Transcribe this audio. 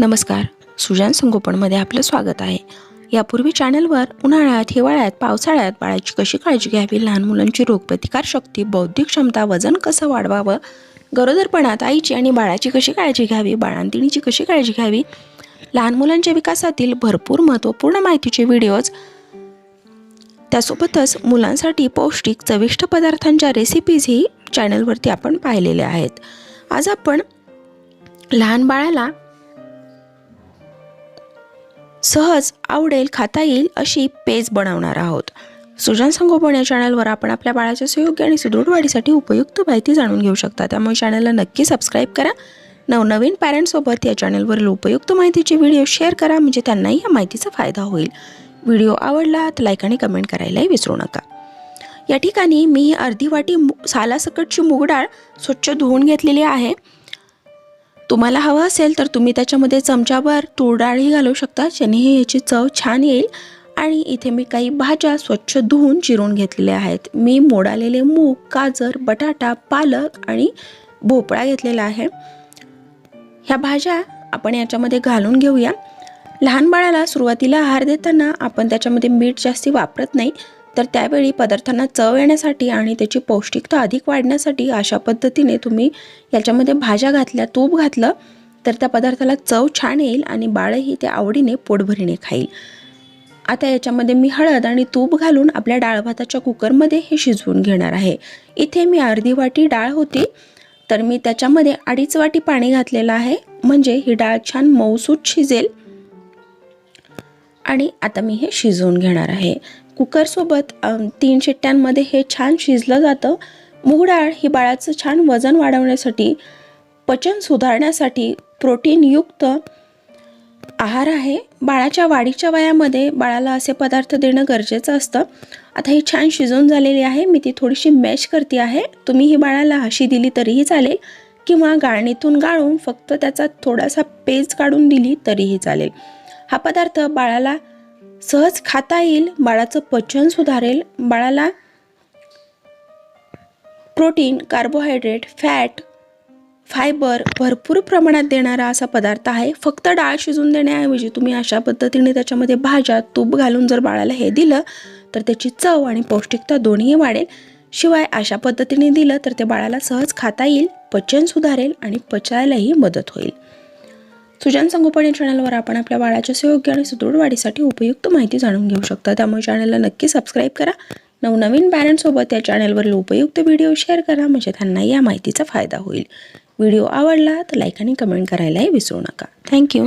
नमस्कार. सुजान संगोपनमध्ये आपलं स्वागत आहे. यापूर्वी चॅनलवर उन्हाळ्यात हिवाळ्यात पावसाळ्यात बाळाची कशी काळजी घ्यावी लहान मुलांची रोगप्रतिकारशक्ती बौद्धिक क्षमता वजन कसं वाढवावं गरोदरपणात आईची आणि बाळाची कशी काळजी घ्यावी बाळांतिणीची कशी काळजी घ्यावी लहान मुलांच्या विकासातील भरपूर महत्त्वपूर्ण माहितीचे व्हिडिओज त्यासोबतच मुलांसाठी पौष्टिक चविष्ट पदार्थांच्या रेसिपीजही चॅनलवरती आपण पाहिलेल्या आहेत. आज आपण लहान बाळाला सहज आवडेल खाता येईल अशी पेज बनवणार आहोत. सुजन संगोपन या चॅनलवर आपण आपल्या बाळाच्या सुयोग्य आणि सुदृढ वाढीसाठी उपयुक्त माहिती जाणून घेऊ शकता. त्यामुळे चॅनलला नक्की सबस्क्राईब करा. नवनवीन पॅरेंट्ससोबत या चॅनलवरील उपयुक्त माहितीचे व्हिडिओ शेअर करा म्हणजे त्यांनाही या माहितीचा फायदा होईल. व्हिडिओ आवडला तर लाईक आणि कमेंट करायलाही विसरू नका. या ठिकाणी मी अर्धी वाटी मु- सालासकटची मूग डाळ स्वच्छ धुवून घेतलेली आहे. तुम्हाला हवं असेल तर तुम्ही त्याच्यामध्ये चमच्याभर तूर डाळही घालू शकता ज्याने हे याची चव छान येईल. आणि इथे मी काही भाज्या स्वच्छ धुवून चिरून घेतलेल्या आहेत. मी मोडालेले मूग गाजर बटाटा पालक आणि भोपळा घेतलेला आहे. ह्या भाज्या आपण याच्यामध्ये घालून घेऊया. लहान बाळाला सुरुवातीला आहार देताना आपण त्याच्यामध्ये मीठ जास्ती वापरत नाही. तर त्यावेळी पदार्थांना चव येण्यासाठी आणि त्याची पौष्टिकता अधिक वाढण्यासाठी अशा पद्धतीने तुम्ही याच्यामध्ये भाज्या घातल्या तूप घातलं तर त्या पदार्थाला चव छान येईल आणि बाळही ते आवडीने पोटभरीने खाईल. आता याच्यामध्ये मी हळद आणि तूप घालून आपल्या डाळ भाताच्या कुकरमध्ये हे शिजवून घेणार आहे. इथे मी अर्धी वाटी डाळ होती तर मी त्याच्यामध्ये अडीच वाटी पाणी घातलेलं आहे. म्हणजे ही डाळ छान मऊसूत शिजेल. आणि आता मी हे शिजवून घेणार आहे. कुकरसोबत तीन शिट्ट्यांमध्ये हे छान शिजलं जातं. मूग डाळ ही बाळाचं छान वजन वाढवण्यासाठी पचन सुधारण्यासाठी प्रोटीनयुक्त आहार आहे. बाळाच्या वाढीच्या वयामध्ये बाळाला असे पदार्थ देणं गरजेचं असतं. आता ही छान शिजवून झालेली आहे. मी ती थोडीशी मॅश करते आहे. तुम्ही ही बाळाला हशी दिली तरीही चालेल किंवा गाळणीतून गाळून फक्त त्याचा थोडासा पेज काढून दिली तरीही चालेल. हा पदार्थ बाळाला सहज खाता येईल बाळाचं पचन सुधारेल बाळाला प्रोटीन कार्बोहायड्रेट फॅट फायबर भरपूर प्रमाणात देणारा असा पदार्थ आहे. फक्त डाळ शिजून देण्याऐवजी तुम्ही अशा पद्धतीने त्याच्यामध्ये भाज्या तूप घालून जर बाळाला हे दिलं तर त्याची चव आणि पौष्टिकता दोन्हीही वाढेल. शिवाय अशा पद्धतीने दिलं तर ते बाळाला सहज खाता येईल पचन सुधारेल आणि पचायलाही मदत होईल. सुजान संगोपन या चॅनलवर आपण आपल्या बाळाच्या सुयोग्य आणि सुदृढ वाढीसाठी उपयुक्त माहिती जाणून घेऊ शकता. त्यामुळे चॅनलला नक्की सबस्क्राईब करा. नवनवीन पॅरेंट्ससोबत या चॅनलवरील उपयुक्त व्हिडिओ शेअर करा. म्हणजे त्यांना या माहितीचा फायदा होईल. व्हिडिओ आवडला तर लाईक आणि कमेंट करायलाही विसरू नका. थँक्यू